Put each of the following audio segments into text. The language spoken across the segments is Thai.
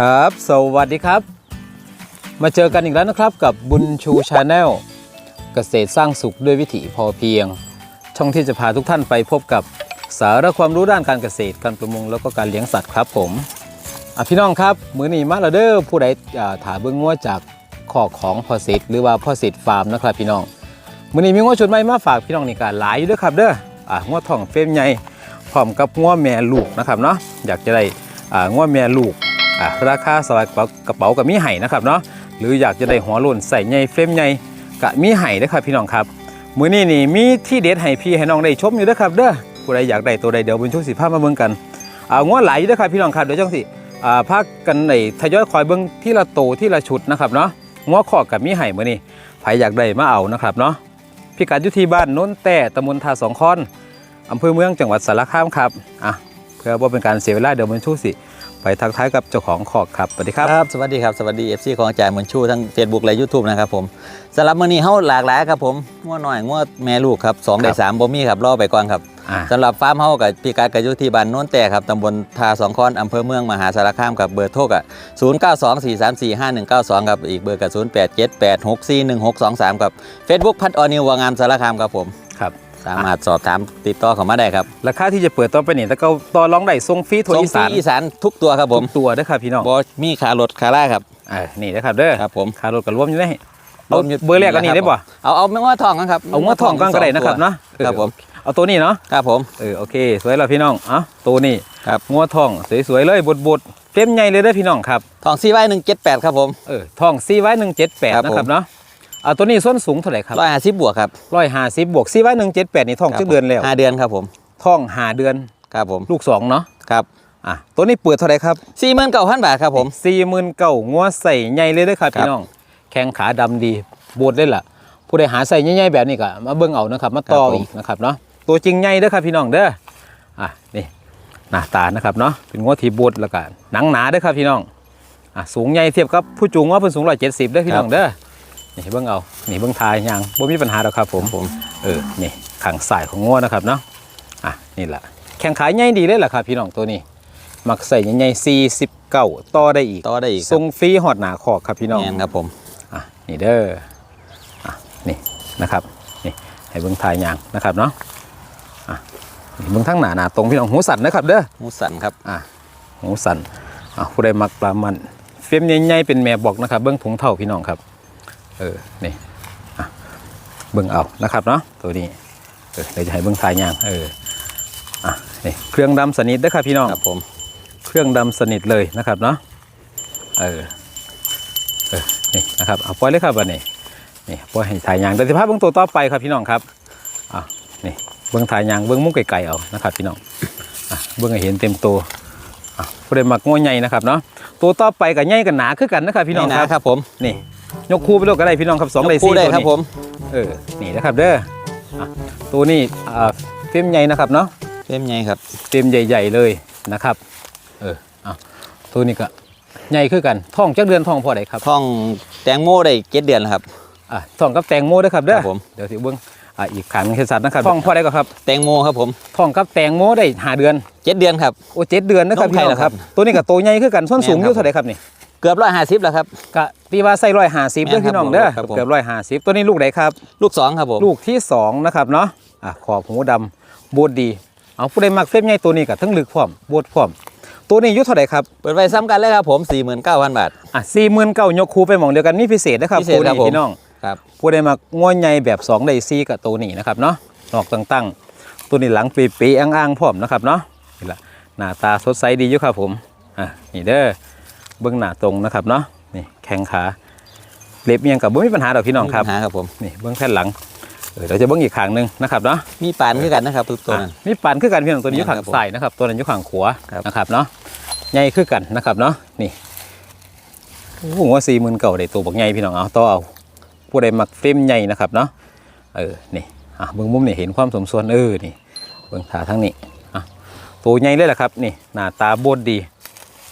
ครับ สวัสดีครับ มาเจอกันอีกแล้วนะครับกับบุญชูชาแนลเกษตรสร้างสุขด้วยวิถีพอเพียง ช่องที่จะพาทุกท่านไปพบกับสาระความรู้ด้านการเกษตรการประมงแล้วก็การเลี้ยงสัตว์ครับผมอะพี่น้องครับ มือนี้มาแล้วเด้อผู้ใดอ่าถาเบิ้องงัวจากขอของพอสิทธิ์หรือว่าพอสิทธิ์ฟาร์มนะครับพี่น้องมือนี้มีงัวชุดใหม่มาฝากพี่น้องนี่ก็หลายอยู่ด้อครับเด้ออะงัวทองเฟรมใหญ่พร้อมกับงัวแม่ลูกนะครับเนาะอยากจะได้อ่างัวแม่ลูก ราคาสบายกระเป๋ากระเป๋ากับมีไห่นะครับเนาะหรืออยากจะได้หัวโล้นใส่ใหญ่เฟรมใหญ่กะมีไห่ด้ครับพี่น้องครับมื้อนี้นี่มีที่เด็ดให้พี่ให้น้องได้ชมอยู่เด้อครับเด้อผู้ใดอยากได้ตัวใดเดี๋ยวบุญชูสิพามาเบิ่งกันอ่างัวไหลอยู่ด้ครับพี่น้องครับเดี๋ยวจังสิอ่าพากันได้ทยอยคอยเบิ่งที่ละโตที่ละชุดนะครับเนาะงัวขอกกับมีไห่มื้อนี้ใครอยากได้มาเอานะครับเนาะพิกัดอยู่ที่บ้านโน้นแต่ตำบลทาสองคอนอำเภอเมืองจังหวัดสารคามครับอะเพื่อว่าเป็นการเสียเวลาเดี๋ยวบุญชูสิ ไปทักทายกับเจ้าของขอกครับสวัสดีครับครับสวัสดีครับสวัสดี FC ของอาจารย์มนชูทั้ง Facebook และ YouTube นะครับผมสำหรับมื้อนี้เฮาหลากหลายครับผมงัวน้อยงัวแม่ลูกครับ2ได้ครับ3บ่มีครับรอไปก่อนครับอ่าสำหรับฟาร์มเฮากับพี่กายกับอยู่ที่บ้านโน้นแต่ครับตำบลทาสองคอนอำเภอเมืองมหาสารคามกับเบอร์โทรกับ0924345192ครับอีกเบอร์กับ0878641623ครับ Facebook พัดออนิววางามสารคามครับผมครับ สามารถสอบถามติดต่อเข้ามาได้ครับราคาที่จะเปิดต่อไปนี่แล้วก็ต่อรองได้ทรงฟรีทั่วส่งอีฟรีสานอีสานทุกตัวครับผมทุกตัวเด้อครับพี่น้องบ่มีค่ารถค่าล่าครับอ่านี่นะครับเด้อครับผมค่ารถก็รวมอยู่ในเอารวมอยู่เบอร์แรกก็นี่ได้ป่ะเอาเอางัวทองกันครับเอางวดทองก้อนก็ได้นะครับเนาะครับผมเอาตัวนี้เนาะครับผมเออโอเค สวยแล้วพี่น้องเอะตัวนี้ครับงวดทองสวยๆเลยบดๆเต็มใหญ่เลยเด้อพี่น้องครับทองซีไว้หนึ่งเจ็ดแปดครับผมเออทองซีไว้หนึ่งเจ็ดแปดครับนะครับผมเนาะเอาตัวนี้ส้นสูงเท่าไหร่ครับร้อยห้าสิบบวกครับร้อยห้าสิบบวกซีไว้หนึ่งเจ็ดแปดนี่ทองจักเดือนแล้วห้าเดือนครับผมทองหาเดือนครับผมลูกสองเนาะครับอะตัวนี้เปิดเท่าไหร่ครับสี่หมื่นเก้าพันบาทครับผมสี่หมื่นเก้างัวใส่ใหญ่เลยเด้อครับครับพี่น้อง แข้งขาดำดีบูดเลยล่ะ ผู้ใดหาใส่ใหญ่ๆแบบนี้ก็มาเบิ่งเอานะครับ มาต่ออีกนะครับเนาะตัวจริงใหญ่เด้อครับพี่น้องเด้ออะนี่หน้าตานะครับเนาะเป็นงัวที่บูดแล้วก็หนังหนาเด้อครับพี่น้องอะสูงใหญ่เทียบกับผู้จูงว่าเพิ่นสูงร้อยเจ็ดสิบเด้อพี่น้องเด้อ นี่เบิ่งเอานี่เบิ่งทายยังบ่มีปัญหาหรอกครับผมผมเออนี่ขางสายของงัวนะครับเนาะอะนี่แหละแข้งขาใหญ่ดีเลยล่ะครับพี่น้องตัวนี้ มักใส่ใหญ่ๆสี่สิบเก้าต่อได้อีกต่อได้อีกคทรัรงฟรีหอดหนาขอกครับพี่น้องแม่นครับผมอะนี่เด้ออะนี่นะครับนี่ให้เบิ้งทายยางนะครับเนาะอะนี่เบิ้งทั้งหนาหนาตรงพี่น้องหูสั่นนะครับเด้อหมูสันครับอะหูสั่นอะผู้ใดมักปลามันเฟรมใหญ่ๆเป็นแม่บอกนะครับเบิ้งถุงเท่าพี่น้องครับ เออนี่อะเบิ้งเอานะครับเนาะตัวนี้เออเดี๋ยวจะให้เบิ้งทายยางเอออะนี่เครื่องดำสนิทเด้อครับพี่น้องครับผมเครื่องดำสนิทเลยนะครับเนาะเออเออนี่นะครับเอาปล่อยเลยครับวันนี้นี่ปล่อยให้ถ่ายยางเดี๋ยวสิภาพเบื้องตัวต่อไปครับพี่น้องครับอะนี่เบื้องถ่ายยางเบื้องมุ้งไก่ๆเอานะครับพี่น้องอะเบื้องให้เห็นเต็มตัวอะผู้ใดมักง้อใหญ่นะครับเนาะตัวต่อไปกับใหญ่กับหนาคือกันนะครับพี่น้องไม่ครับนะครับผมนี่ ยกคู่ไปโลกก็ได้พี่น้องครับสองได้ยกสี่คู่ได้ตัวครับนี้ผมเออนี่นะครับเด้ออะตัวนี้อ่าเฟรมใหญ่นะครับเนาะเต็มใหญ่ครับเต็มใหญ่ ๆเลยนะครับ เออเอาตัวนี้ก็ใหญ่คือกันท่องจักเดือนท่องพอได้ครับทองแตงโมได้เจ็ดเดือนแล้วครับอะท่องกับแตงโมด้วยครับเด้อครับผมเดี๋ยวสิเบิ้งอะอีกขันงเฮ็ดสัตว์นะครับท่องพอได้ก็ครับแตงโมครับผมท่องกับแตงโมได้หาเดือนเจ็ดเดือนครับโอ้เจ็ดเดือนนะครับน้องพี่ไผ่น้องเหรอคครัรับบตัวนี้กับตัวใหญ่คือกันส้นสูงแม่นอครับยู่เท่าไหร่ครับนี่ เกือบร้อยห้าสิบแล้วครับ กะตีว่าใส่ร้อยห้าสิบแม่นเด้อพี่น้องเด้อครับผม เกือบร้อยห้าสิบตัวนี้ลูกไหนครับ ลูกสองครับผม ลูกที่สองนะครับเนาะอะขอบหูดำบูดดี เอาผู้ใดมักเฟรมใหญ่ตัวนี้กับทั้งลึกพร้อมบูดพร้อม ตัวนี้อายุเท่าไหร่ครับ เปิดไว้ซ้ำกันเลยครับผมสี่หมื่นเก้าพันบาท อะสี่หมื่นเก้ายกคูไปหมองเดียวกันนี่พิเศษนะครับพิเศษตัวครับนี้ผม พี่น้อง ครับ ผู้ใดมาง่วนใหญ่แบบ2ได้ซีกับตัวนี้นะครับเนาะนอกตั้งๆ ตัวนี้หลังปีปีๆอ้างๆพร้อมนะครับเนาะนี่ละหน้าตาสดใสดีอยู่ครับผมอะนี่เด้อ เบื้องหน้าตรงนะครับเนาะนี่แข้งขาเล็บเอียงกับบ่มีปัญหาดอกพี่น้องครับมีปัญหาครับผมนี่เบื้องแผ่นหลังเออเดี๋ยวจะเบื้องอีกข้างหนึงนะครับเนาะมีปานคือกันนะครับทุกตัวนั้นอะมีปานคือกันพี่น้องตัวนี้อยู่ข้างครับผมซ้ายนะครับ ตัวนั้นอยู่ข้างขวาครับนะครับเนาะใหญ่คือกันนะครับเนาะนี่โอ้โหว่าสี่หมื่นเก่าได้ตัวบักใหญ่พี่น้องเอาต่อเอาผู้ใดมักเฟรมใหญ่นะครับเนาะเออนี่อะเบื้องมุมนี่เห็นความสมส่วนเออนี่เบื้องขาทั้งนี้อะตัวใหญ่เลยแหละครับนี่หน้าตาโบดดี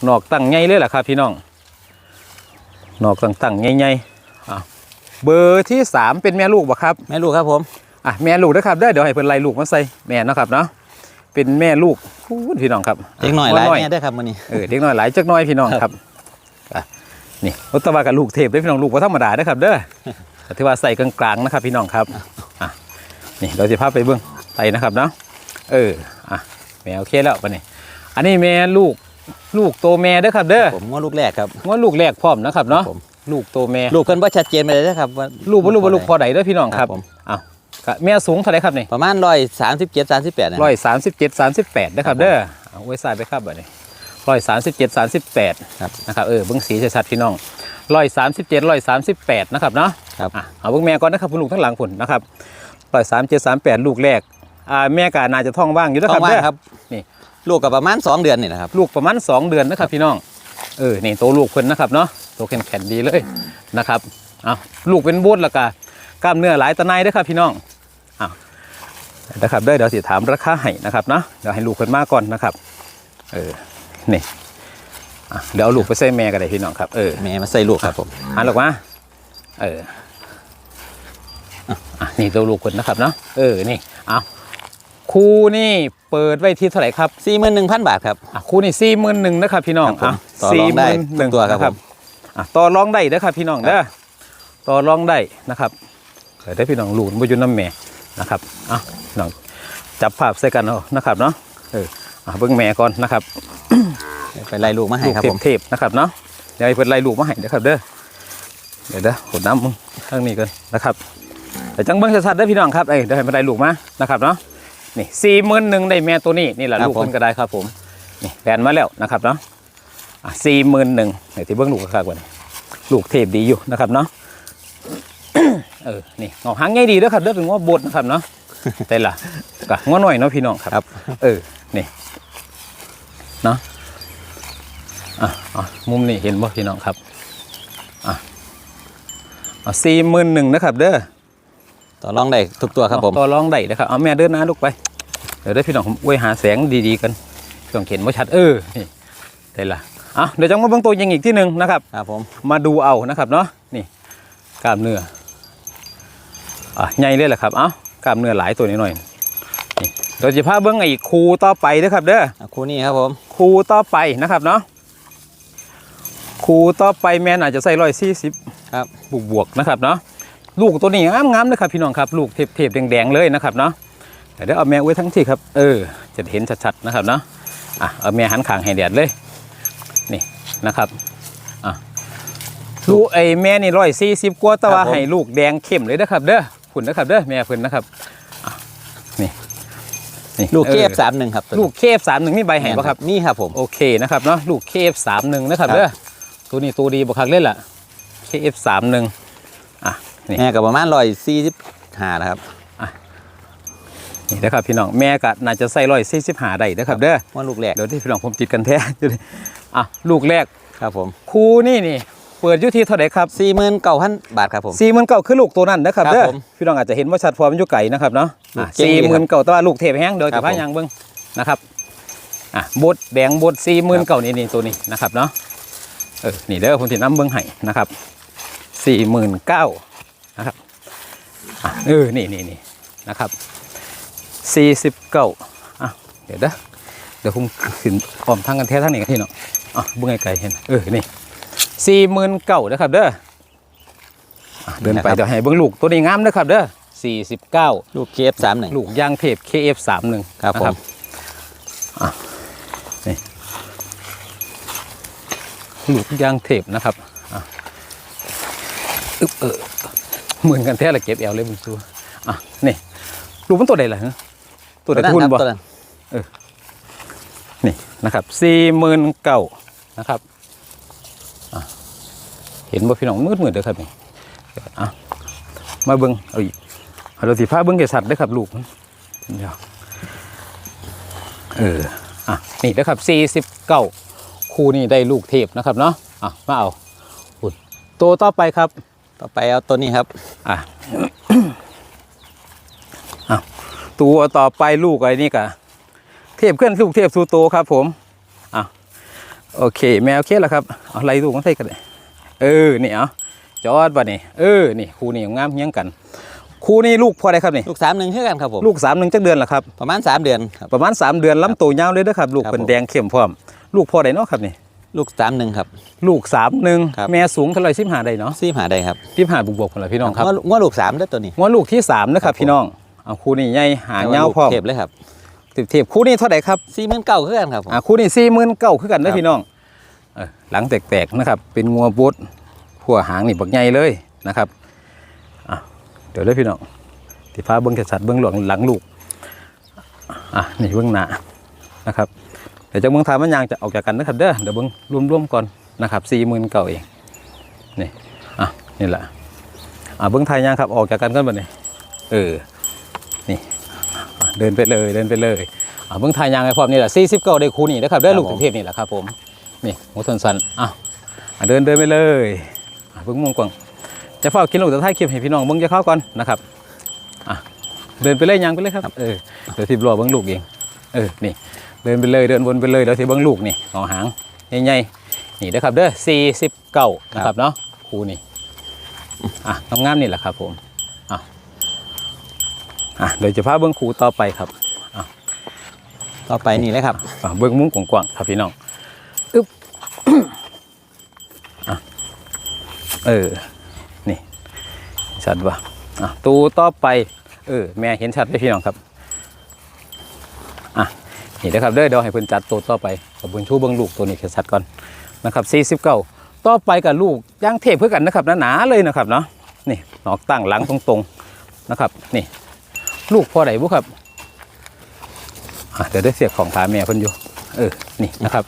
นอกตั้งใหญ่เลยแหละครับพี่น้องนอกตั้งตั้งๆใหญ่ๆอะเบอร์ที่สามเป็นแม่ลูกบ่ครับแม่ลูกครับผมอะแม่ลูกนะครับเด้อเดี๋ยวให้เพิ่นไล่ลูกมาใส่แม่เนาะครับเนาะเป็นแม่ลูกพูดพี่น้องครับเด็กหน่อยหลายแม่ได้อครับมื้อนี้เออเด็กน้อยหลายจักหน้อยพี่น้องครับอะนี่รถตะวันกับลูกเทพได้อพี่น้องลูกว่าธรรมดาเด้อครับ เด้อแต่ที่ว่าใส่กลางๆนะครับ พี่น้องครับอะนี่เราจะพาไปเบื้องไปนะครับเนาะเอออะแม่โอเคแล้วปะนี่อันนี้แม่ลูก ลูกโตแม่เด้อครับเด้อผมงวดลูกแรกครับว่าลูกแรกพร้อมนะครับเนาะผมลูกโตแม่ลูกเพิ่นบ่ชัดเจนไปเลยนะครับว่าลูกบ่ลูกบ่ลูกพอใดเด้อพี่น้องครับครับผมอ้าวก็แม่สูงเท่าไหร่ครับนี่ประมาณร้อยสามสิบเจ็ดสามสิบแปดนะร้อยสามสิบเจ็ดสามสิบแปดนะครับเด้อเอาไว้ใส่ไปครับบัดนี้ร้อยสามสิบเจ็ดสามสิบแปดครับนะครับเออเบิ้งสีชัดๆพี่น้องร้อยสามสิบเจ็ดร้อยสามสิบแปดนะครับเนาะครับอะเอาเบิ้งแม่ก่อนนะครับคุณลูกทั้งหลังผุนนะครับร้อยสามเจ็ดสามแปดลูกแรกอ่าแม่กาน่าจะท้องว่างอยู่นะต้คอรับงว่าเด้อครับนี่ ลูกกับประมาณสองเดือนนี่นะครับ ลูกประมาณสองเดือนนะครับพี่น้อง เออ นี่โตวลูกเพิ่นนะครับเนาะโตวแข็งแข็งดีเลยนะครับเอาลูกเป็นบูดแล้วก็กล้ามเนื้อหลายตะไนเด้อครับพี่น้องอ้าวนะครับเด้อเดี๋ยวสิถามราคาให้นะครับเนาะ เดี๋ยวให้ลูกเพิ่นมาก่อนนะครับ เออ นี่อะเดี๋ยวเอาลูกไปใส่แม่กันเลยพี่น้องครับ เออ แม่มาใส่ลูกครับผมหันหรอกมาเอออะอะนี่ตัวลูกคนนะครับเนาะ เออ นี่ เอา คูนี่เปิดไว้ที่เท่าไหร่ครับสี่หมื่นหนึ่งพันบาทครับอะคูนี่สี่หมื่นหนึ่งนะครับพี่น้องครับผมอะต่อรองได้หนึ่งทุกตัวครับผมอะต่อรองได้นะครับพี่น้องเด้อต่อรองได้นะครับเกิดได้พี่น้องหลูนบอยุน้ำแม่นะครับอะพี่น้องจับภาพใส่กันเอานะครับเนาะเอออะเบิ้งแม่ก่อนนะครับไปไล่ลูกมาให้ลูกครับเทผพมเทพนะครับเนาะเดี๋ยวให้เพิ่นไล่ลูกมาให้เด้อครับเด้อเดี๋ยวเด้อขดน้ำมึงข้างนี้กันนะครับแต่จังเบิ้งชัดๆเด้อพี่น้องครับเอ้ยเดี๋ยวให้มันไล่ลูกมานะครับเนาะ นี่สี่หมื่นหนึ่งได้แม่ตัวนี้นี่แหละลูกเพิ่นก็ได้ครับผมนี่แผนมาแล้วนะครับเนาะอะสี่หมื่นหนึ่งเดี๋ยวที่เบิ้งลูกข้างๆก่อนลูกเทพดีอยู่นะครับเนาะ เออนี่งอหางใหญ่ดีเด้อครับเด้อเป็นงอบดนะครับเนาะ แต่ละกะงอหน่อยเนาะพี่น้องครับ ครับ เออ นี่ เนาะอะอะมุมนี้เห็นบ่พี่น้องครับอะอะสี่หมื่นหนึ่งนะครับ เด้อ ต่อรองได้ทุกตัวครับผม ต่อรองได้นะครับเอาแม่เดินหน้าลูกไปเดี๋ยวได้พี่น้องผมไว้หาแสงดีๆกันต้องเห็นว่าชัดเออนี่ได้ละอะเดี๋ยวจังมาเบิ่งตัวยิงอีกที่หนึ่งนะครับครับผมมาดูเอานะครับเนาะนี่กล้ามเนื้ออะใหญ่เลยแหละครับเอ้ากล้ามเนื้อหลายตัวนิดหน่อยนี่เราจะพาเบิ้งไอ้คูต่อไปเด้อครับเด้ออะคู่นี้ครับผมคูต่อไปนะครับเนาะคูต่อไปแม่นอาจจะใส่ร้อยสี่สิบครับบวกบวกๆนะครับเนาะลูกตัวนี้งามงามๆนะครับพี่น้องครับ ลูกเทปเทปแดงๆเลยนะครับเนาะ แต่เดี๋ยวเอาแม่ไว้ทั้งที่ครับ เออ จะเห็นชัดๆนะครับเนาะอะเอาแม่หันขางให้แดดเลยนี่นะครับอะลูกไอ้แม่นี่ร้อยสี่สิบกว่าแต่ว่าให้ลูกแดงเข้มเลยนะครับ เด้อคุณนะครับเด้อแม่เพิ่นนะครับอะนี่นี่ลูกเกฟออสามหนึ่งครับตัวนี้ลูกเคฟสามหนึ่งมีใบแห่บ่ครับนี่ครับผมโอเคนะครับเนาะลูก KF 3 1นะครับครับเด้อตัวนี้ตัวดีบ่คักเล่นล่ะ KF 3 1อะนี่แม่กับประมาณร้อยสี่สิบห้านะครับ นี่นะครับพี่น้องแม่ก็น่าจะใส่ร้อยสี่สิบหาได้นะครับเด้อว่าลูกแรกเดี๋ยวที่พี่น้องผมติดกันแท้อยู่เลยอะลูกแรกครับผมครูนี่นี่เปิดอยุทีเท่าไหร่ครับสี่หมื่นเก้าพันบาทครับผมสี่หมื่นเก้าคือลูกตัวนั้นนะครับครับเด้อผมพี่น้องอาจจะเห็นว่าชัดพอมันอยู่ไก่นะครับเนาะลูกเก่งสี่ดีหครัมื่นบเก้าแต่ว่าลูกเทพแห้งเดี๋ยวครัจะบพาผมยางเบิ้งนะครับอะบดแดงบดสี่หมื่นเก้านี่นี่ตัวนี้นะครับเนาะเออนี่เด้อผมติดน้ำเบิ้งให้นะครับสี่หมื่นเก้านะครับอะเออนี่นี่นี่นะครับ สี่สิบเก้าอะเดี๋ยวเด้อเดี๋ยวผมขึ้นพร้อมทั้งกันแท้ทั้งนี้กันที่เนาะอะเบิ้งไกลๆเห็นเออนี่สี่หมื่นเก้านะครับเด้ออะเดินไปนะครับเดี๋ยวให้เบิ้งลูกตัวนี้งามนะครับเด้อสี่สิบเก้าลูกเกฟสามหนึ่งลูกยางเทพ KF31 ครับผมอะนี่ลูกยางเทพนะครับอะอึ๊บเออเหมือนกันแท้ละเก็บแอลเลยมึงตัวอะนี่ลูกมันตัวใดล่ะฮะ ตัวใดทุนครับบ่ตัวนั้นนี่นะครับสี่หมื่นเก้านะครับอะเห็นบ่พี่น้องมืดมืดๆเด้อครับนี่อะมาเบิ้งเอาอีกเอาเราสิพาเบิ้งเกสัตว์เด้อครับลูกมันเดี๋ยวเอออะนี่เด้อครับสี่สิบเก้าคู่นี้ได้ลูกเทพนะครับเนาะอะมาเอาอุ่นตัวต่อไปครับ ต่อไปเอาตัวนี้ครับ อะอะ ตัวต่อไปลูกไอ้นี่กะเทพเคลื่อนลูกเทพสูโตครับ ผมอะโอเค แมวเคสแล้วครับเอาไล่ลูกมาใส่กันเลยเออนี่เอาจอดบ่นี่เออนี่คู่นี้งามเฮี้ยงกัน คู่นี้ลูกพอได้ครับนี่ลูกสามหนึ่งเท่ากันครับผมลูกสามหนึ่งจักเดือนละครับประมาณสามเดือนครับประมาณสามเดือนลำตัวยาวเลยเด้อครับ ลูกครับเป็นผมแดงเข้มพร้อม ลูกพอได้เนาะครับนี่ลูกสามหนึ่งครับ ลูกสามหนึ่งครับแม่สูงเท่าไหร่สิบหาได้เนาะซีหาได้ครับสิบหาบุกบกคนละพี่น้องครับว่าว่าลูกสามได้อตัวนี้งวลูกที่สามนะครับครับพี่น้อง เอาคู่นี้ใหญ่หางยาวพร้อมเทปเลยครับติดเทียบคู่นี้เท่าไหร่ครับสี่หมื่นเก้าคือกันครับผมอ่าคู่นี้สี่หมื่นเก้าคือกันครันะบพี่น้องเออหลังแตกๆนะครับ เป็นงัวบุดหัวหางนี่บักใหญ่เลยนะครับอะเดี๋ยวเลยพี่น้องที่ฟ้าเบิ้งสัตว์เบิ้งหลวงหลังลูกอะนี่เบิ้งหน้านะครับเดี๋ยวจะเบิ้งทามันยางจะออกจากกันนะครับเด้อเดี๋ยวเบิ้งรวมๆก่อนนะครับสี่หมื่นเก้าเองนี่อะนี่แหละอะเบิ้งทายยางครับออกจากกันกันบ่เนี่ยเออ นี่อะเดินไปเลยเดินไปเลยอ่าเบิ่งทายยางไอ้พร้อมนี่แหละ49ได้คูนี่นะครับได้ครับลูกผมเทพนี่แหละครับผมนี่หัวสันสันๆอะอะเดินเดินไปเลยอะเบิ่งมุมกว้างจะเฝ้ากินลูกแต่ท้ายคลิปให้พี่น้องเบิ่งจะเข้าก่อนนะครับอะเดินไปเลยยางไปเลยครับเออเดี๋ยวสิบรอเบิ่งลูกเองเออนี่เดินไปเลยเดินวนไปเลยเดี๋ยวสิเบิ่งลูกนี่เอาหางใหญ่ๆนี่นะครับเด้อ49นะครับเนาะคูนี่อะงามๆนี่แหละครับผมอะ อะเดี๋ยวจะพาเบิ่งคูต่อไปครับต่อไปนี่เลยครับอะเบิ้องมุ้งกว้างๆครับพี่น้องอึ๊บอะเออ นี่ชัดว่ะอะตูต่อไป เออ แม่เห็นชัดไหมพี่น้องครับ อะ นี่นะครับ เด้อเดี๋ยวให้เพิ่นจัดตัวต่อไปกับบุญชูเบิ้องลูกตัวนี้แค่ชัดก่อนนะครับ49ต่อไปกับลูกย่างเทพเพื่อกันนะครับหนาๆเลยนะครับเนาะ นี่หนอกตั้งหลังตรงๆนะครับ นี่ ลูกพอไหนบุครับอะเดี๋ยวได้เสียบของขาแม่เพิ่นอยู่ เออ นี่นะครับ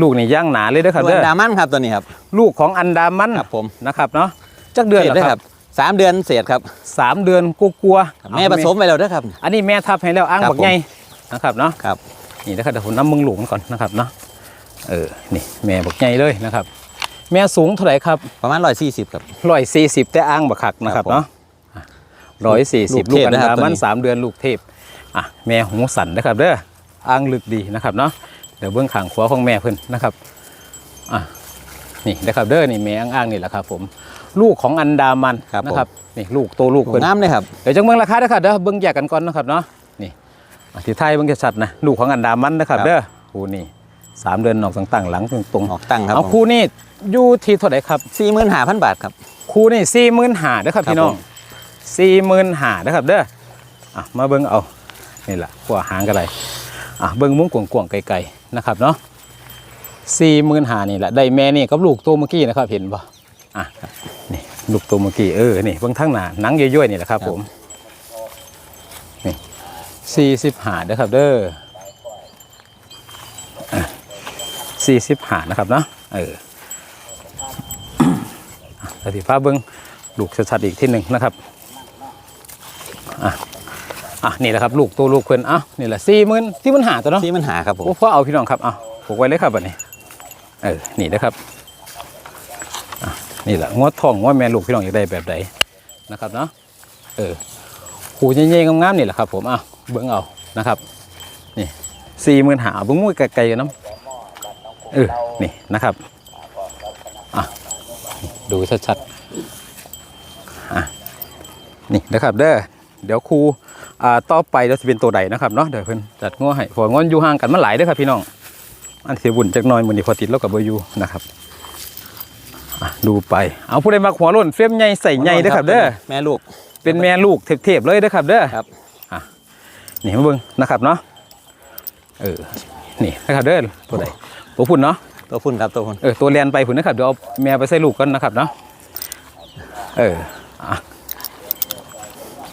ลูกนี่ย่างหนาเลยเด้อครับส่วเด้นอดามันครับตัวนี้ครับ ลูกของอันดามันครับผมนะครับเนาะจักเดือนเดือนเหรได้อคครัรับบสามเดือนเศษครับสามเดือนกลัวๆแม่ผสมไปแล้วเด้อครับ อันนี้แม่ทับให้แล้วอ้างครับบักใหญ่นะครับเนาะครับนี่นะครับเดี๋ยวผมน้ำมึงหลุมก่อนนะครับเนาะเออนี่แม่บักใหญ่เลยนะครับ แม่สูงเท่าไหร่ครับประมาณร้อยสี่สิบครับร้อยสี่สิบแต่อ้างบักขักนะครับครับผมเนาะ ร้อยสี่ลูสิบกลูเทกพอันนะครับดาตัวมันนี้สามเดือนลูกเทพอะแม่หูสันนะครับเด้ออ้างลึกดีนะครับเนาะเดี๋ยวเบื้องขางขวาของแม่เพิ่นนะครับอะนี่นะครับเด้อนี่แม่อ้างๆนี่แหละครับผมลูกของอันดามันครับผมนะครับนี่ลูกโตลูกลูกเพิ่นน้ำเลยครับเดี๋ยวจังเบิ่งราคาเด้อครับเด้อเบิ่งแยกกันก่อนนะครับเนาะนี่อะที่ไทยเบิ่งจะชัดนะลูกของอันดามันนะครับครับเด้อคู่นี่สามเดือนออกต่างๆหลังตรงออกตั้งๆครับเอาคู่นี่อยู่ที่เท่าไหร่ครับสี่หมื่นห้าพันบาทครับคู่นี่สี่หมื่นหาเด้อครับครับพี่น้องผม สี่หมื่นหาเด้อครับเด้ออะมาเบิ่งเอานี่แหละกว่าหางกันเลยอะเบิ่งมุ้งกวางๆไกลๆนะครับเนาะสี่หมื่นหานี่แหละได้แม่นี่กับลูกตัวเมื่อกี้นะครับเห็นปะอะนี่ลูกตัวเมื่อกี้เออนี่เบิ่งทั้งหน้าหนังย่อยๆนี่แหละครับผมสี่สิบหาเด้อครับเด้อสี่สิบหานะครับเนาะเออสถิฟ้าเบิ้งลูกชัดๆอีกที่หนึ่งนะครับอะ อะนี่แหละครับลูกตัวลูกเพื่อนอะนี่แหละสี่หมื่นสี่หมื่นหาตัวเนาะสี่หมื่นห้าครับผมโอ้พ่อเอาพี่น้องครับอะผูกไว้เลยครับบัดนี้เออนี่นะครับอะนี่แหละงวดทองงวดแม่ลูกพี่น้องอยากได้แบบใดนะครับเนาะเออหูเย่ๆงามๆนี่แหละครับ ผมอะเบิ้งเอานะครับ นี่สี่หมื่นหาเบิ้งมุ้ยไกลๆกันน้ำเออนี่นะครับอะดูชัดๆอะนี่นะครับเด้อเดี๋ยวครู อ่าต่อไปเราจะเป็นตัวใดนะครับเนาะเดี๋ยวเพิ่นจัดง้อให้พองอนอยู่ห่างกันมันหลายเด้อครับพี่น้อง อันเสียบุญจากหน้อยมือนี้พอติดแล้วกับเบอร์ยูนะครับอะดูไปเอาผู้ใดมาหัวร่นเฟรมใหญ่ใส่ใหญ่เด้อครับเด้อแม่ลูก เป็นแม่ลูกเทพๆเลยเด้อครับเด้อครับ อะนี่มาเบิ่งนะครับเนาะเออนี่นะครับเด้อตัวใดตัวพุ่นเนาะตัวพุ่นครับตัวพุ่นเออตัวเรียนไปพุ่นนะครับเดี๋ยวเอาแม่ไปใส่ลูกกันนะครับเนาะเอออะ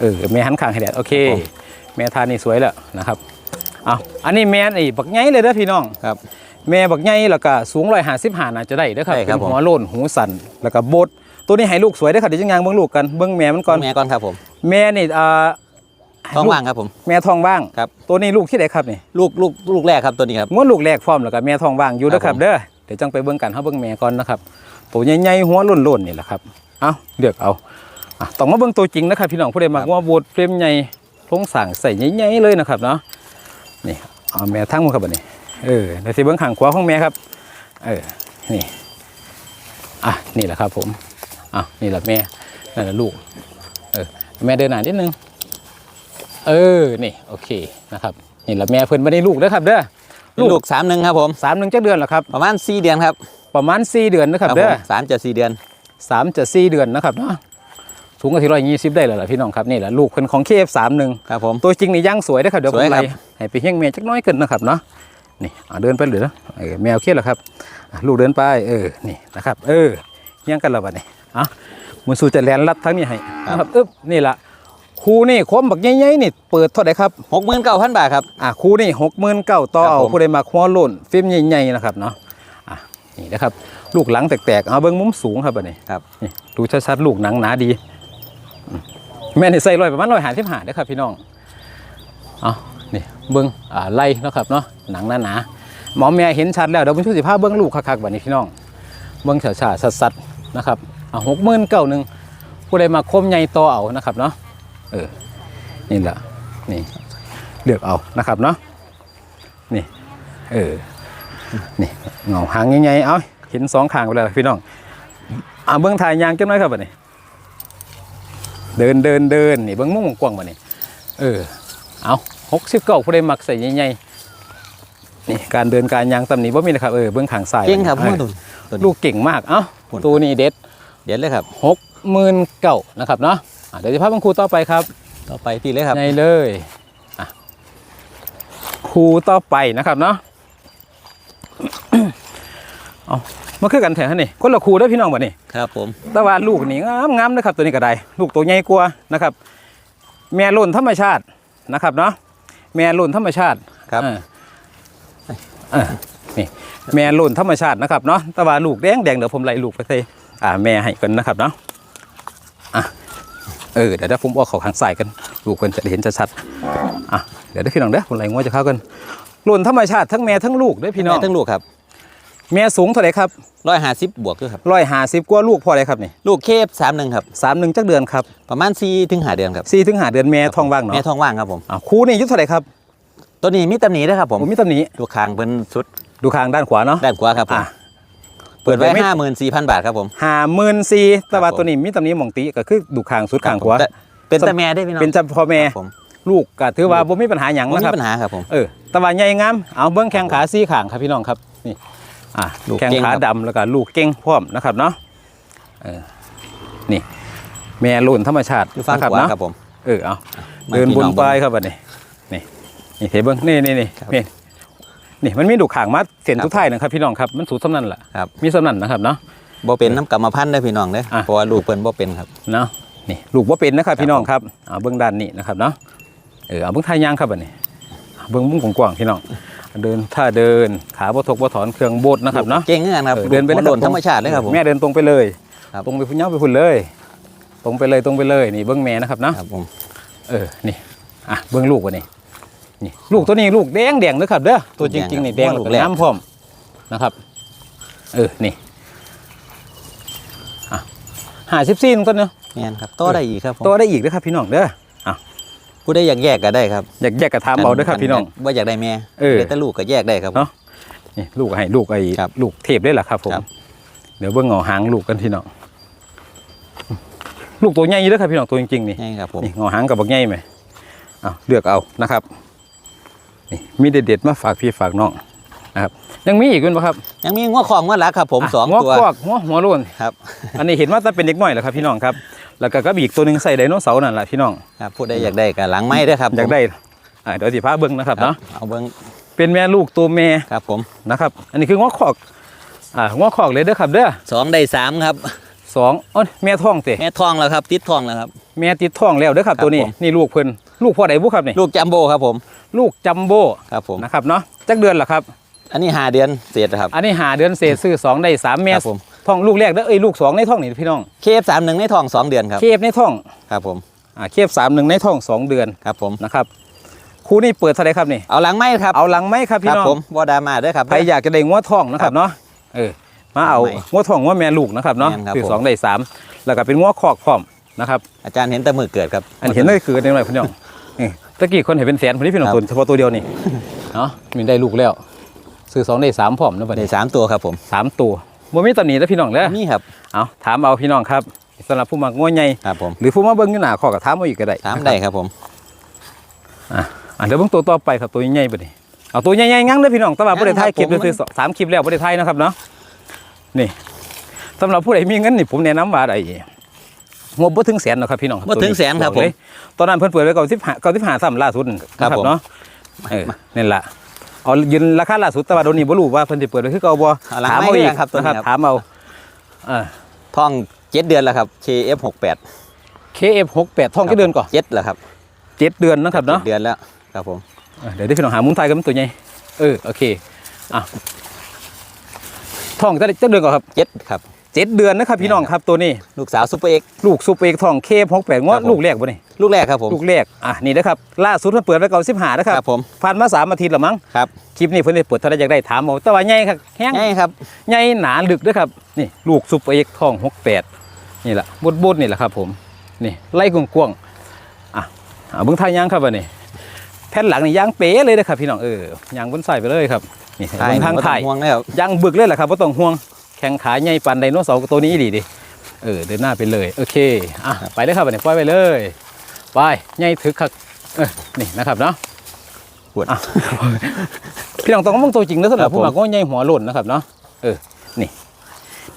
เออแม่หันข้างให้แดดโอเค แม่ทานนี่สวยแล้วนะครับเอาอันนี้แม่นี่บักใหญ่เลยเด้อพี่น้องครับ แม่บักใหญ่แล้วก็สูงร้อยห้าสิบห้าน่าจะได้เด้อครับได้ครับเป็นผมหัวโล้นหูสันแล้วก็บดตัวนี้ให้ลูกสวยเด้อครับเดี๋ยวจะงางเบิ่งลูกกันเบิ่งแม่มันก่อนแม่ก่อนครับผม แม่นี่อ่าท้องว่างครับผม แม่ทองว่างครับ ตัวนี้ลูกที่ไหนครับนี่ลูกลูกลูกแรกครับตัวนี้ครับงวดลูกแรกพร้อมแล้วก็แม่ทองว่างอยู่ครับนะครับผมเด้อเดี๋ยวจังไปเบิ่งกันเฮาเบิ่งแม่ก่อนนะครับตัวใหญ่ๆหัวโล้นๆนี่แหละครับเอาเลือกเอาอะ ต้องมาเบิ่งตัวจริงนะครับพี่น้องผู้ใดมักว่าโบดเฟรมใหญ่ทงสั่งใส่ใหญ่ๆเลยนะครับเนาะนี่เอาแม่ทั้งหมดครับบัดนี้เออเดี๋ยวสิเบิ่งข้างขวาของแม่ครับ เออนี่อะนี่แหละครับผมอะนี่แหละแม่นั่นแหละลูกเออแม่เดินหน้านิดนึงเออนี่โอเคนะครับนี่แหละแม่เพิ่นไม่ได้ลูกเด้อครับเด้อลูกสามหนึ่งครับผมสามหนึ่งจักเดือนเหรอครับประมาณสี่เดือนครับประมาณสี่เดือนนะครับผเด้อมสามจะสี่เดือนสามจะสี่เดือนนะครับเนาะ สูงกว่าที่ร้อยยี่สิบได้เลยล่ะพี่น้องครับนี่แหละลูกเพิ่นของเคฟสามหนึ่งครับผมตัวจริงนี่ย่างสวยนะครับเดี๋ยวผสมวยครัไล่บให้ไปเฮี้ยงเมียจักหน้อยขึ้นนะครับเนาะนี่อะเดินไปเลยนะเออแมวเครียดเหรอครับอะลูกเดินไปเออนี่นะครับ เออเฮี้ยงกันแล้วบัดนี้อะมือสู่จะแลนลัดทั้งนี้ให้นะครับอึ๊บนี่ละครูนี่คมบักใหญ่ๆนี่เปิดเท่าไหร่ครับหกหมื่นเก้าพันบาทครับอะครูนี่หกหมื่นเก้าต่อครับเอาผมผู้ใดมาคว้าโล่นฟิล์มใหญ่ๆนะครับเนาะอะนี่นะครับลูกหลังแตกๆเอาเบิ้งมุมสูงครับบัดนี้ครับนี่ดูชัดๆลูกหนังหนาดีอืม แม่นี่ใส่ร้อยประมาณร้อยหาสิบหาได้อครับพี่น้องเอานี่เบิ้งอ่าไล่เนาะครับเนาะหนังหนาๆหมอแม่เห็นชัดแล้วเดี๋ยวผมช่วยสิพาเบิ้องลูกคักๆบัดนี้พี่น้อง เบิ้องฉาๆสัดๆนะครับอะหกหมื่นเก้าหนึ่งผู้ใดมาคมใหญ่ต่อเอานะครับเนาะเออนี่แหละนี่เลือกเอานะครับเนาะนี่เออนี่เงาหางใหญ่ๆเอาเห็นสองข้างไปแล้วพี่น้องอ่าเบิ้องถ่ายยางจังน้อยครับแบัดนี้ เดินเดินเดินนี่เบิ้งมุ่งกว้างบัดนี้เออเอาหกสิบเก้าผู้ใดมักใส่ใหญ่ๆนี่การเดินการยางตำหนี้บ่มีนะครับเออเบิ้งขางซ้ายเก่งครับออมือตุนตุนลูกเก่งมากเอ้าหุ่นตัวนี้เด็ดเดี๋ยวเลยครับหกหมื่นเก้านะครับเนาะอะเดี๋ยวจะพาเบังครูต่อไปครับ ต่อไปที่เลยครับใหญ่เลยอะครูต่อไปนะครับเนาะ เอามาคือกันแถวนี่คนละครูเด้อพี่น้องบัดนี้ครับผมแต่ว่าลูกนี่งามงามนะครับตัวนี้ก็ได้ ลูกตัวใหญ่กว่านะครับ แม่ลุ่นธรรมชาตินะครับเนาะแม่ลุ่นธรรมชาติครับเออเออนี่แม่ลุ่นธรรมชาตินะครับเนาะแต่ว่าลูกแดงแดงเดี๋ยวผมไล่ลูกไปใส่อ่าแม่ให้กันนะครับเนาะอะเออเดี๋ยวเดี๋ยวผมเอาเขาข้างใส่กันลูกคนจะได้เห็นชัดๆอะเดี๋ยวได้อพี่น้องเด้อผมไล่งัวจะเข้ากันลุ่นธรรมชาติทั้งแม่ทั้งลูกเด้อพี่น้องแม่ทั้งลูกครับ แม่สูงเท่าไหร่ครับร้อยห้าสิบบวกด้วยครับร้อยห้าสิบกว่าลูกพออะไรครับนี่ลูกเคฟสามหนึ่งครับสามหนึ่งจักเดือนครับประมาณสี่ถึงห้าเดือนครับสี่ถึงหาเดือนแม่ท้องว่างเนาะแม่ท้องว่างครับผมอ่าครูนี่อายุเท่าไหร่ครับตัวนี้มีตำหนิด้วยครับผมผมมีตำหนิดูคางเป็นสุดดูคางด้านขวาเนาะด้านขวาครับผมอะเปิดไว้เปิดไว้ห้าหมื่นสี่พันบาทครับผมหาหมื่นสี่แต่ว่าผมตัวนี้มีตำหนิหมองติก็คือดูคางสุดคางขวาแต่เป็นแต่แม่ได้พี่น้องเป็นเฉพาะแม่ครับผมลูกก็ถือว่าบ่มีปัญหาหยังไม่นะคมีรับปัญหาครับผมเออแต่ว่าใหญ่งามเอาเบิ้งแข้งขาซี่ขางครับพี่น้องครับนี่ อะลูกแข้งเก่งขาครับดำแล้วก็ลูกเก่งพร้อมนะครับเนาะเออนี่ แม่ลุ่นธรรมชาติอยู่ฝั่งนะขวาเนาะครับผมเออเอามาเดินพี่บนน้องปลายครับบัดนี้นี่นี่เห็นเบิ้งนี่นี่นี่ครับนี่นี่มันมีดูขางมาเส้นครับทุกท้ายนะครับพี่น้องครับมันสูงสำนั่นแหละครับมีสำนั่นนะครับเนาะบ่เป็นน้ำกรรมพันธุ์ได้อพี่น้องเด้ออะเพราะว่าลูกเปิ้นบ่เป็นครับเนาะนี่ลูกว่าเป็นนะครับครับพี่น้องครับเอาเบื้องด้านนี้นะครับเนาะเออเอาเบื้องท้ายยางครับบัดนี้เอาเบื้องมุ้งกว้างๆพี่น้อง เดินท่าเดินขาบ่ทกบ่ถอนเครื่องโบดนะครับเนาะเก่งเหมือนกันครับเออเดินไปหัวเลยโดนธรรมชาติเลยครับผมแม่เดินตรงไปเลยครับตรงไปพุ่นเย้าไปพุ่นเลย ตรงไปเลยตรงไปเลยนี่เบื้องแม่นะครับเนาะครับผมเออนี่อะเบื้องลูกวะนี่นี่ลูกตัวนี้ลูกแดงแดงนะครับเด้อตัวจริงๆนี่แดงแล้วก็น้ำพร้อมนะครับ เออนี่อะหาสิบสี่ต้นเนาะแม่นครับต่อได้อีกครับผมตัวได้อีกนะครับพี่น้องเด้อ ผู้ใดอยากแยกก็ได้ครับอยากแยกกระทำเอาเด้อครับพี่น้องว่าอยากได้แม่เออแต่ลูกก็แยกได้ครับเนาะนี่ลูกให้ลูกไอ้ครับลูกเทพได้หรอครับผมครับเดี๋ยวเบิ่งเงาหางลูกกันพี่น้องลูกตัวใหญ่เด้อครับพี่น้องตัวจริงๆนี่ใช่ครับผมนี่เงาหางกับบักใหญ่ไหมเอาเลือกเอานะครับนี่มีเด็ดๆมาฝากพี่ฝากน้อง นะครับยังมีอีกคุณปะครับยังมีงัวของงัวหลักครับ ผมะสองหัวตัวคอกหัวหัวโล้นครับ อันนี้เห็นว่าจะเป็นเด็กน้อยเหรอครับพี่น้องครับ แล้วก็กระบี่อีกตัวหนึ่งใส่ไดโนเสาร์นั่นแหละพี่น้องครับผู้ใดอยากได้ก็หลังไม้เด้อครับอยากได้อ่าเดี๋ยวสิพาเบิ่งนะครับครับเนาะเอาเบิ่งเป็นแม่ลูกตัวแม่ครับผมนะครับ อันนี้คือหัวคอกอ่าหัวคอกเลยเด้อครับเด้อสองได้สามครับสองเอ้ยแม่ท้องเตะแม่ทองแล้วครับ ติดทองแล้วครับแม่ติดท้องแล้วเด้อครับครับตัวนี้ผมนี่ลูกเพิ่นลูกพ่อใดบุครับนี่ลูกจัมโบ้ครับผม ลูกจัมโบ้ครับผมนะครับเนาะจักเดือนเหรอครับ อันนี้หาเดือนเศษครับ อันนี้หาเดือนเศษซื้อสองได้สามแม่ครับผมท้องลูกแรกเด้อเอ้ยลูกสองในท้องนี่พี่น้องเคฟสามหนึ่งในทองสองเดือนครับเคฟในท้องครับผมอ่าเคฟสามหนึ่งในท้องสองเดือนครับผมนะครับครูนี่เปิดเท่าไหรครับนี่เอาหลังไม้ครับเอาหลังไหมครับคพี่รับน้องผมวอดามาเด้อครับใครอยากจะได้งัวท้องนะครับเนาะเออมาเอาไม่งัวท้องงัวแม่ลูกนะครับเนาะแม่นครับคือผมสองได้สามแล้วก็เป็นงัวคอกพร้อมนะครับอาจารย์เห็นแต่มือเกิดครับอันเห็นเลยคือในหน่อยพี่น้องนี่ตะกี้คนเห็นเป็นแสนคนนี้พี่น้องครับตัวเฉพาะตัวเดียวนี่เนาะมีได้ลูกแล้ว ซื้อสองได้สามพร้อมนะบัดได้นี้สามตัวครับผมสามตัวบ่มีตำหนิแล้วพี่น้องเด้อนี่ครับเอาถามเอาพี่น้องครับสำหรับผู้มักงัวใหญ่ครับผมหรือผู้มาเบิ่งอยู่หน้าขอก็ถามเอาอีกก็ได้สามนะครับได้ครับผมอะอะเดี๋ยวเบิ่งตัวต่อไปครับตัวใหญ่ๆบัดนี้เอาตัวใหญ่ๆงั้งเลยพี่น้องแต่ว่างั้บ่นได้ถ่ายครับคลิปผมซื้อๆสามคลิปแล้วบ่ได้ถ่ายนะครับเนาะนี่สำหรับผู้ใดมีเงินนี่ผมแนะนำว่าได้งบบ่ถึงแสนหรอกครับพี่น้องบ่ถึงแสนครับอกเลยตอนนั้นเพิ่นเปิดไว้95 95ซ้ำล่าสุดนะครัครับผม เนาะเออนี่นล่ะ เอายืนราคาล่าสุดแต่ว่าเดี๋ยวนี้บ่รู้ว่าเพิ่นสิเปิดไว้คือเก่าบ่เอาหลังถามไม้เอาอีกเลยครับตัวนี้นะครับครับถามเอาอ่าท่องเจ็ดเดือนแล้วครับ KF68 KF68 ท่องกี่เดือนก่อนเจ็ดแล้วครับเจ็ดเดือนนะครับเนาะจ็ดเดือนแล้วครับผมเออเดี๋ยวได้พี่น้องหามุมไทยกันมันตัวใหญ่เออโอเคอะท่องจะได้จะเดือนก่อนครับเจ็ดครับ เจ็ดเดือนนะครับพี่น้องครับตัวนี้ลูกสาวซุปเปอร์เอ็กซ์ลูกซูเปอร์เอกทองเคพกแปดงวครัดบผมลูกแรกบ่นี่ลูกแรกครับผมลูกแรกอะนี่นะครับล่าสุดมันเปิดไว้เก่าสิบหานะครับครับผมผ่านมาสามอาทิตย์แล้วมั้งครับคลิปนี้เพิ่นได้เปิดถ้าได้อยากได้ถามเอาแต่ว่าใหญ่ครับแห้งง่ายครับใหญ่หนาลึกเด้วยครับนี่ลูกซูเปอร์เอกทองหกแปดนี่แหละบดบดๆนี่แหละครับผมนี่ไล่กวงๆอะอะเบิ้งทายยางครับวันนี้แผ่นหลังนี่ยางเป๋เลยนะครับพี่น้องเออยางบนใส่ไปเลยครับนี่เบิ้งทางบ่ต้ถ่ายห่วงนะครับยางบึกเลยแหละครับไม่ต้องห่วง แข้งขาใหญ่ปันไดโนเสาร์ตัวนี้ดีดิเออเดินหน้าไปเลยโอเคอะไปเลยครับวันนี้ปล่อยไปเลยไปใหญ่ถึกคักเออนี่นะครับเนาะปวดอะพี่น้องต้องมองตัวจริงนะสำหครัรับบผู้หมักผมว่าใหญ่หัวโล้นนะครับเนาะเออนี่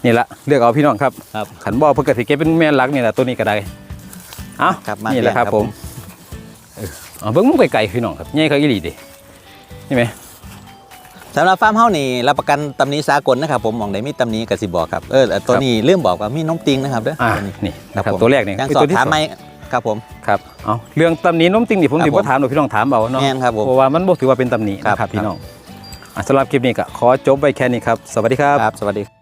นี่ละเลือกเอาพี่น้องครับครับขันบ่อเพื่อกติเก็บเป็นแม่นหลักนี่แหละตัวนี้ก็ได้เอ้าครับมานี่แหละครับเรียนครับผมเออเอาเบิ้งมุ้งไก่ๆพี่น้องครับใหญ่เขาอีหลีดินี่ไหม สำหรับฟาร์มเฮานี่รับประกันตำหนี้สากลนะครับผมมองได้มีตำหนี้กสิบอกครับเออตัวนี้เริ่มบอกว่ามีน้องติงนะครับเด้ออ่าตัวนี้นี่นะครับผมตัวแรกนี่ยังคือสอตับวที่ถามสองไหมครับผมครับเอาเรื่องตำหนิน้มติงนี่ผมครับถือว่าผมถามหนูพี่น้องถามเอาเนาะแม่นครับผมเพราะว่ามันบ่ถือว่าเป็นตำหนิครับนะครับพี่ครับน้องอะสำหรับคลิปนี้ก็ขอจบไปแค่นี้ครับ สวัสดีครับครับสวัสดี